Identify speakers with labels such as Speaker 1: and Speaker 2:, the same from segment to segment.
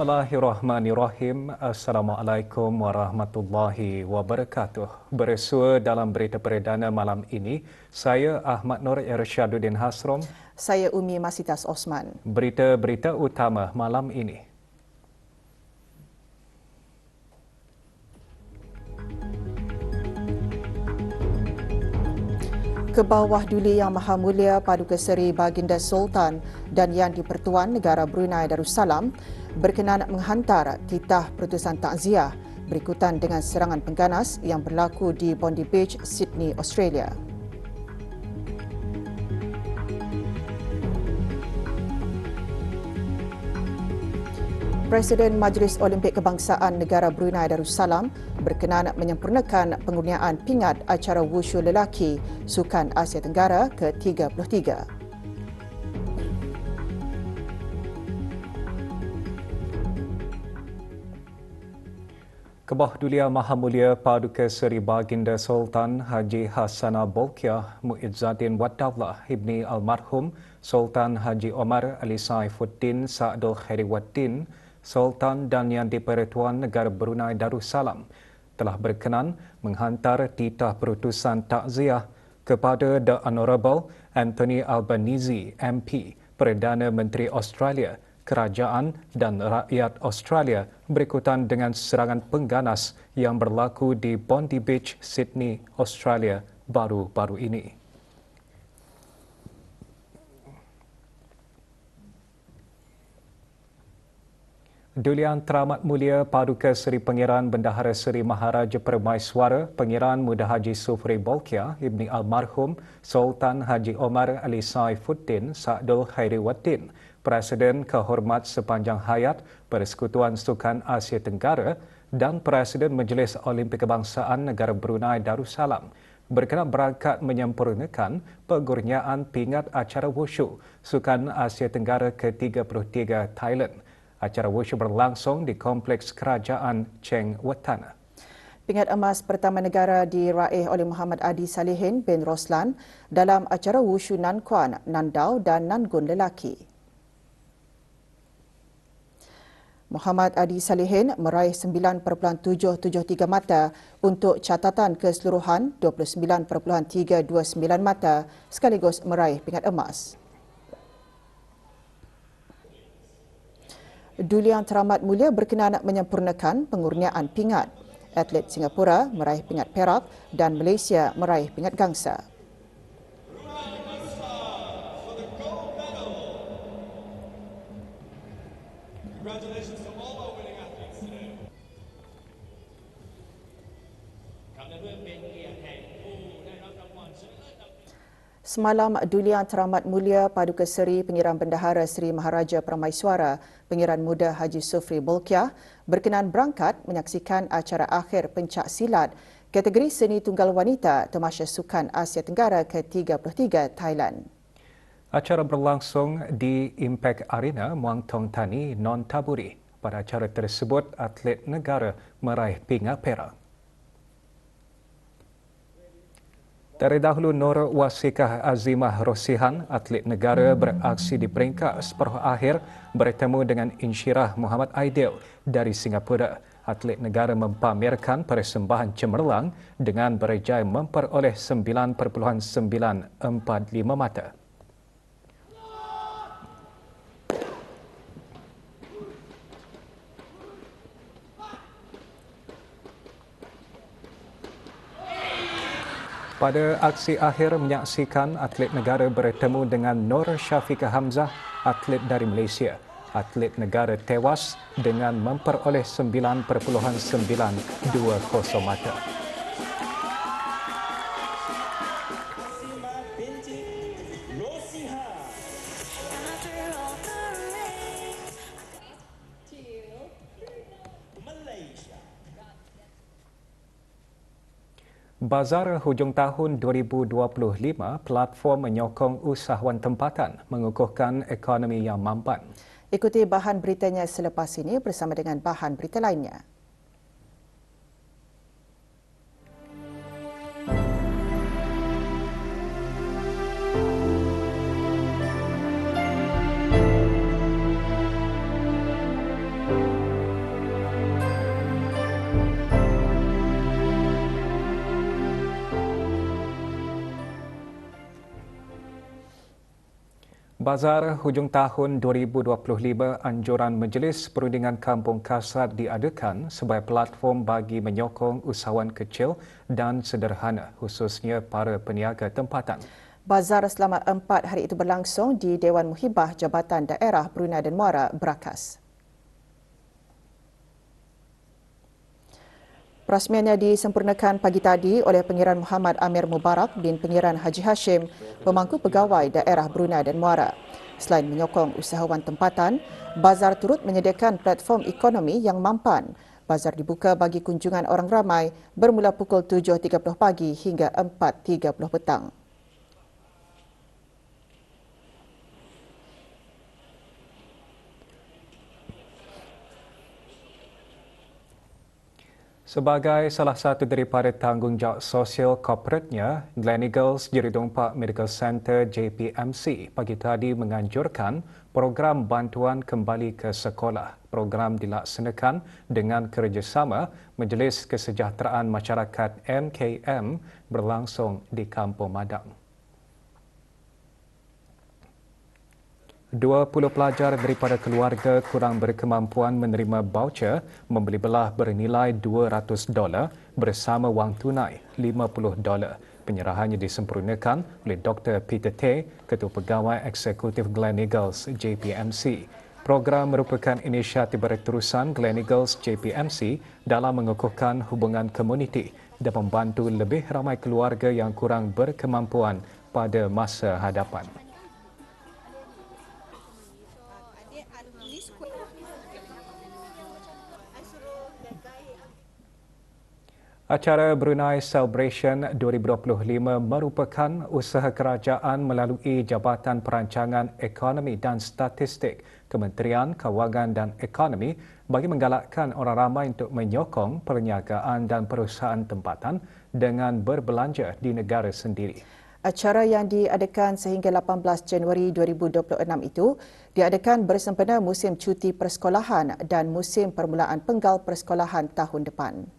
Speaker 1: Bismillahirrahmanirrahim. Assalamualaikum warahmatullahi wabarakatuh. Bersua dalam berita perdana malam ini, saya Ahmad Nur Irsyaduddin Hasrom.
Speaker 2: Saya Umi Masitas Osman.
Speaker 1: Berita-berita utama malam ini.
Speaker 2: ke bawah Duli Yang Maha Mulia Paduka Seri Baginda Sultan dan Yang di-Pertuan Negara Brunei Darussalam berkenan menghantar titah pertusan takziah berikutan dengan serangan pengganas yang berlaku di Bondi Beach, Sydney, Australia. Presiden Majlis Olimpik Kebangsaan Negara Brunei Darussalam berkenan menyempurnakan penggunaan pingat acara wushu lelaki Sukan Asia Tenggara ke-33.
Speaker 1: Kebah Dulia Maha Mulia Paduka Seri Baginda Sultan Haji Hassana Bolkiah Muizzaddin Wadawlah Ibni Almarhum Sultan Haji Omar Ali Saifuddin Sa'dul Khairiwaddin Sultan dan Yang di-Pertuan Negara Brunei Darussalam telah berkenan menghantar titah perutusan takziah kepada The Honourable Anthony Albanese MP, Perdana Menteri Australia, Kerajaan dan Rakyat Australia berikutan dengan serangan pengganas yang berlaku di Bondi Beach, Sydney, Australia baru-baru ini. Dulian Teramat Mulia Paduka Seri Pengiran Bendahara Seri Maharaja Permaiswara Pengiran Muda Haji Sufri Bolkia Ibni Almarhum Sultan Haji Omar Ali Saifuddin Sa'dul Khairiwaddin Presiden Kehormat Sepanjang Hayat Persekutuan Sukan Asia Tenggara dan Presiden Majlis Olimpik Kebangsaan Negara Brunei Darussalam berkenan berangkat menyempurnakan pengurniaan pingat acara wushu Sukan Asia Tenggara ke-33 Thailand Acara wushu berlangsung di Kompleks Kerajaan Cheng Wetana.
Speaker 2: Pingat emas pertama negara diraih oleh Muhammad Adi Salihin bin Roslan dalam acara wushu Nan Kuan, Nan Dao dan Nan Gun lelaki. Muhammad Adi Salihin meraih 9.773 mata untuk catatan keseluruhan 29.329 mata sekaligus meraih pingat emas. Duli Yang Teramat Mulia berkenan menyempurnakan pengurniaan pingat. Atlet Singapura meraih pingat perak dan Malaysia meraih pingat gangsa. Semalam, Duli Yang Teramat Mulia Paduka Seri Pengiran Bendahara Seri Maharaja Permaiswara Pengiran Muda Haji Sufri Bolkiah berkenan berangkat menyaksikan acara akhir pencak silat kategori seni tunggal wanita Temasya Sukan Asia Tenggara ke-33 Thailand.
Speaker 1: Acara berlangsung di Impact Arena Muang Thong Tani, Non Taburi. Pada acara tersebut, atlet negara meraih pingat perak. Terdahulu Nur Wasikah Azimah Rosihan, atlet negara beraksi di peringkat separuh akhir bertemu dengan Insyirah Muhammad Aidil dari Singapura. Atlet negara mempamerkan persembahan cemerlang dengan berjaya memperoleh 9.945 mata. Pada aksi akhir menyaksikan atlet negara bertemu dengan Nur Syafiqah Hamzah, atlet dari Malaysia. Atlet negara tewas dengan memperoleh 9.920 mata. Bazar hujung tahun 2025, platform menyokong usahawan tempatan mengukuhkan ekonomi yang mampan.
Speaker 2: Ikuti bahan beritanya selepas ini bersama dengan bahan berita lainnya.
Speaker 1: Bazar hujung tahun 2025 anjuran Majlis Perundingan Kampung Kasar diadakan sebagai platform bagi menyokong usahawan kecil dan sederhana khususnya para peniaga tempatan.
Speaker 2: Bazar selama empat hari itu berlangsung di Dewan Muhibah Jabatan Daerah Brunei dan Muara, Berakas. Perasmiannya disempurnakan pagi tadi oleh Pengiran Muhammad Amir Mubarak bin Pengiran Haji Hashim, pemangku pegawai daerah Brunei dan Muara. Selain menyokong usahawan tempatan, bazar turut menyediakan platform ekonomi yang mampan. Bazar dibuka bagi kunjungan orang ramai bermula pukul 7.30 pagi hingga 4.30 petang.
Speaker 1: Sebagai salah satu daripada tanggungjawab sosial korporatnya, Gleneagles Jeridong Park Medical Center JPMC pagi tadi menganjurkan program bantuan kembali ke sekolah. Program dilaksanakan dengan kerjasama Majlis Kesejahteraan Masyarakat MKM berlangsung di Kampung Madang. 20 pelajar daripada keluarga kurang berkemampuan menerima voucher membeli belah bernilai 200 dolar bersama wang tunai 50 dolar. Penyerahannya disempurnakan oleh Dr. Peter Tay, Ketua Pegawai Eksekutif Glen Eagles JPMC. Program merupakan inisiatif berterusan Glen Eagles JPMC dalam mengukuhkan hubungan komuniti dan membantu lebih ramai keluarga yang kurang berkemampuan pada masa hadapan. Acara Brunei Celebration 2025 merupakan usaha kerajaan melalui Jabatan Perancangan Ekonomi dan Statistik Kementerian Kewangan dan Ekonomi bagi menggalakkan orang ramai untuk menyokong perniagaan dan perusahaan tempatan dengan berbelanja di negara sendiri.
Speaker 2: Acara yang diadakan sehingga 18 Januari 2026 itu diadakan bersempena musim cuti persekolahan dan musim permulaan penggal persekolahan tahun depan.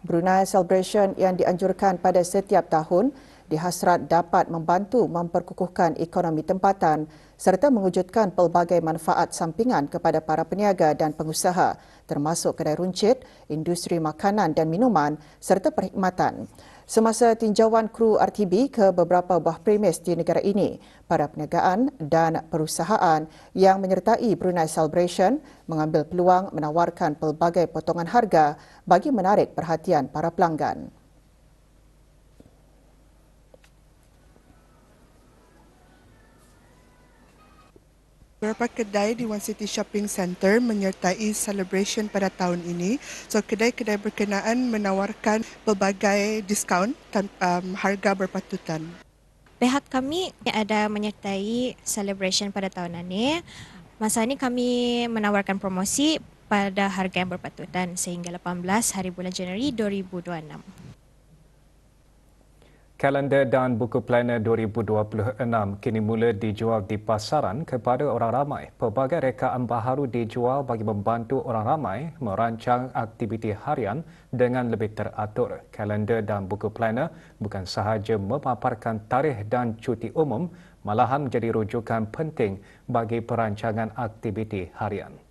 Speaker 2: Brunei Celebration yang dianjurkan pada setiap tahun dihasrat dapat membantu memperkukuhkan ekonomi tempatan serta mewujudkan pelbagai manfaat sampingan kepada para peniaga dan pengusaha termasuk kedai runcit, industri makanan dan minuman serta perkhidmatan. Semasa tinjauan kru RTB ke beberapa buah premis di negara ini, para perniagaan dan perusahaan yang menyertai Brunei Celebration mengambil peluang menawarkan pelbagai potongan harga bagi menarik perhatian para pelanggan.
Speaker 3: Beberapa kedai di One City Shopping Centre menyertai celebration pada tahun ini. So kedai-kedai berkenaan menawarkan pelbagai diskaun tanpa um, harga berpatutan.
Speaker 4: Pihak kami ada menyertai celebration pada tahun ini. Masa ini kami menawarkan promosi pada harga yang berpatutan sehingga 18 hari bulan Januari 2026.
Speaker 1: Kalender dan buku planner 2026 kini mula dijual di pasaran kepada orang ramai. Pelbagai rekaan baharu dijual bagi membantu orang ramai merancang aktiviti harian dengan lebih teratur. Kalender dan buku planner bukan sahaja memaparkan tarikh dan cuti umum, malahan menjadi rujukan penting bagi perancangan aktiviti harian.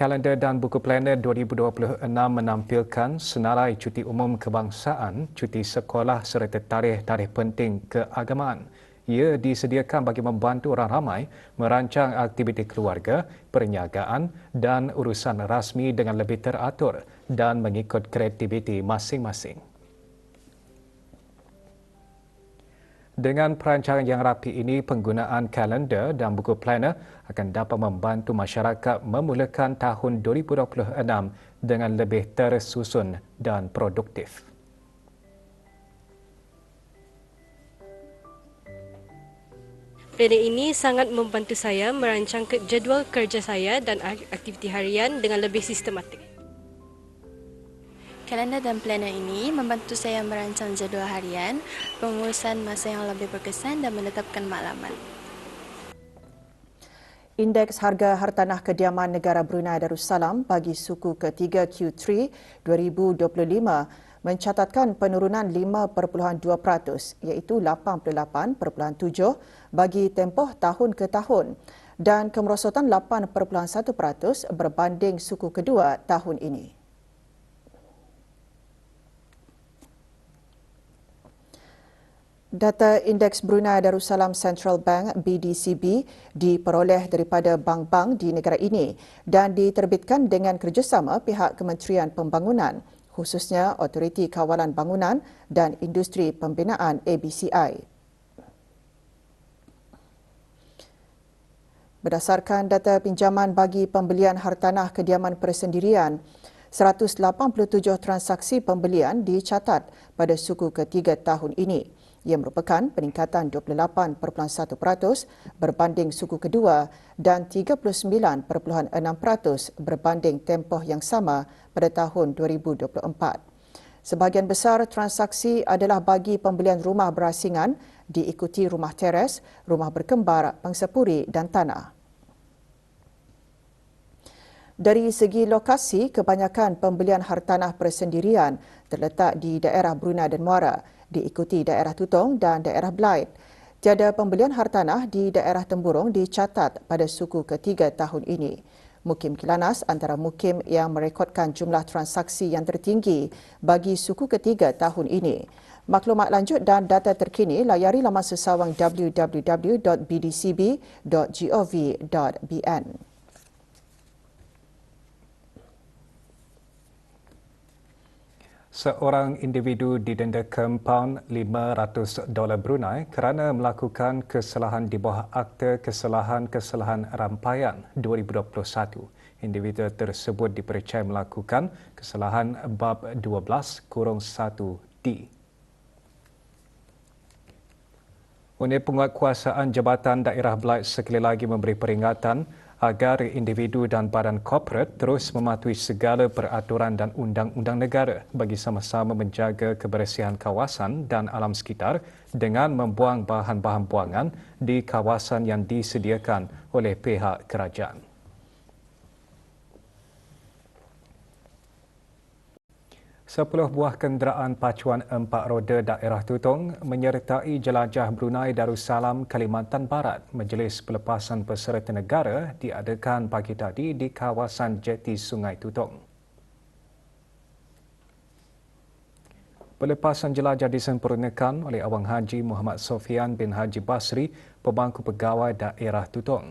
Speaker 1: Kalender dan buku planner 2026 menampilkan senarai cuti umum kebangsaan, cuti sekolah serta tarikh-tarikh penting keagamaan. Ia disediakan bagi membantu orang ramai merancang aktiviti keluarga, perniagaan dan urusan rasmi dengan lebih teratur dan mengikut kreativiti masing-masing. Dengan perancangan yang rapi ini, penggunaan kalender dan buku planner akan dapat membantu masyarakat memulakan tahun 2026 dengan lebih tersusun dan produktif.
Speaker 5: Planner ini sangat membantu saya merancang jadual kerja saya dan aktiviti harian dengan lebih sistematik.
Speaker 6: Kalender dan planner ini membantu saya merancang jadual harian, pengurusan masa yang lebih berkesan dan menetapkan maklumat.
Speaker 2: Indeks harga hartanah kediaman negara Brunei Darussalam bagi suku ketiga Q3 2025 mencatatkan penurunan 5.2% iaitu 88.7 bagi tempoh tahun ke tahun dan kemerosotan 8.1% berbanding suku kedua tahun ini. Data Indeks Brunei Darussalam Central Bank BDCB diperoleh daripada bank-bank di negara ini dan diterbitkan dengan kerjasama pihak Kementerian Pembangunan khususnya Otoriti Kawalan Bangunan dan Industri Pembinaan ABCI. Berdasarkan data pinjaman bagi pembelian hartanah kediaman persendirian, 187 transaksi pembelian dicatat pada suku ketiga tahun ini ia merupakan peningkatan 28.1% berbanding suku kedua dan 39.6% berbanding tempoh yang sama pada tahun 2024. Sebahagian besar transaksi adalah bagi pembelian rumah berasingan diikuti rumah teres, rumah berkembar, pangsapuri dan tanah. Dari segi lokasi, kebanyakan pembelian hartanah persendirian terletak di daerah Brunei dan Muara diikuti daerah Tutong dan daerah Blight. Tiada pembelian hartanah di daerah Temburong dicatat pada suku ketiga tahun ini. Mukim Kilanas antara mukim yang merekodkan jumlah transaksi yang tertinggi bagi suku ketiga tahun ini. Maklumat lanjut dan data terkini layari laman sesawang www.bdcb.gov.bn.
Speaker 1: Seorang individu didenda kompaun 500 dolar Brunei kerana melakukan kesalahan di bawah Akta Kesalahan-Kesalahan Rampaian 2021. Individu tersebut dipercayai melakukan kesalahan bab 12 kurung 1D. Unit Penguatkuasaan Jabatan Daerah Belait sekali lagi memberi peringatan agar individu dan badan korporat terus mematuhi segala peraturan dan undang-undang negara bagi sama-sama menjaga kebersihan kawasan dan alam sekitar dengan membuang bahan-bahan buangan di kawasan yang disediakan oleh pihak kerajaan. Sepuluh buah kenderaan pacuan empat roda daerah Tutong menyertai jelajah Brunei Darussalam Kalimantan Barat. Majlis Pelepasan Peserta Negara diadakan pagi tadi di kawasan jeti Sungai Tutong. Pelepasan jelajah disempurnakan oleh Awang Haji Muhammad Sofian bin Haji Basri, Pemangku Pegawai Daerah Tutong.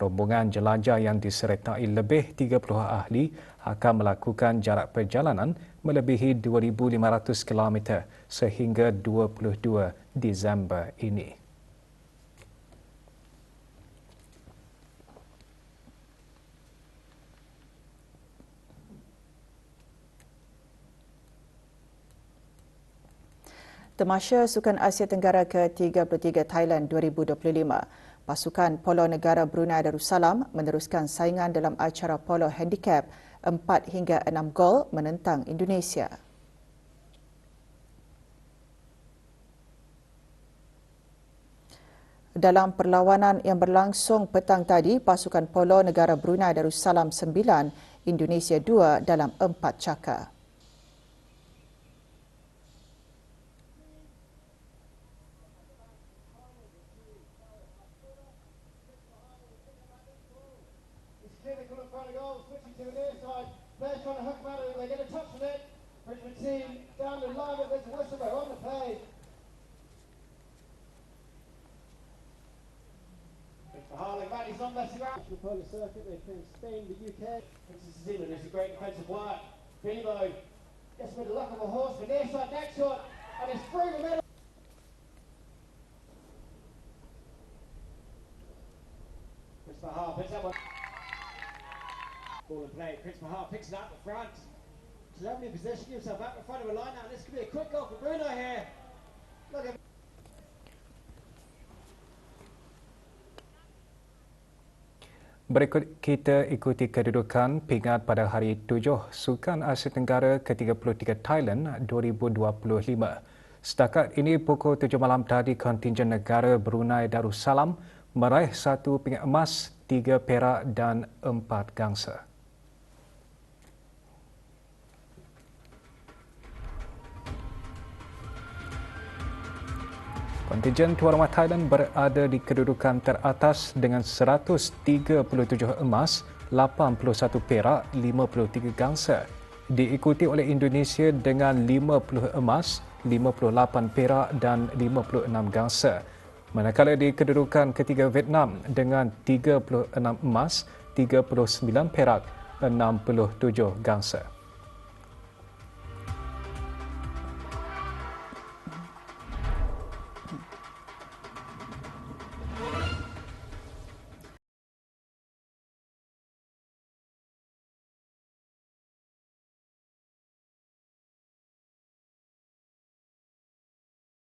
Speaker 1: Rombongan jelajah yang disertai lebih 30 ahli akan melakukan jarak perjalanan melebihi 2,500 km sehingga 22 Disember ini.
Speaker 2: Temasya Sukan Asia Tenggara ke-33 Thailand 2025 pasukan polo negara Brunei Darussalam meneruskan saingan dalam acara polo handicap 4 hingga 6 gol menentang Indonesia. Dalam perlawanan yang berlangsung petang tadi, pasukan polo negara Brunei Darussalam 9, Indonesia 2 dalam 4 cakar.
Speaker 7: Polo circuit. They've play Spain, the UK. Princess Zealand is a great defensive work. Bevo gets with the luck of a horse for near side next shot, and it's through the middle. Chris Mahar picks up one. Ball and play. Chris Mahar picks it up the front. Lovely position himself out in front of a line now. This could be a quick goal for Bruno here. Look at
Speaker 1: Berikut kita ikuti kedudukan pingat pada hari 7 Sukan Asia Tenggara ke-33 Thailand 2025. Setakat ini pukul 7 malam tadi kontingen negara Brunei Darussalam meraih satu pingat emas, tiga perak dan empat gangsa. Kontijen Tuan Rumah Thailand berada di kedudukan teratas dengan 137 emas, 81 perak, 53 gangsa. Diikuti oleh Indonesia dengan 50 emas, 58 perak dan 56 gangsa. Manakala di kedudukan ketiga Vietnam dengan 36 emas, 39 perak, 67 gangsa.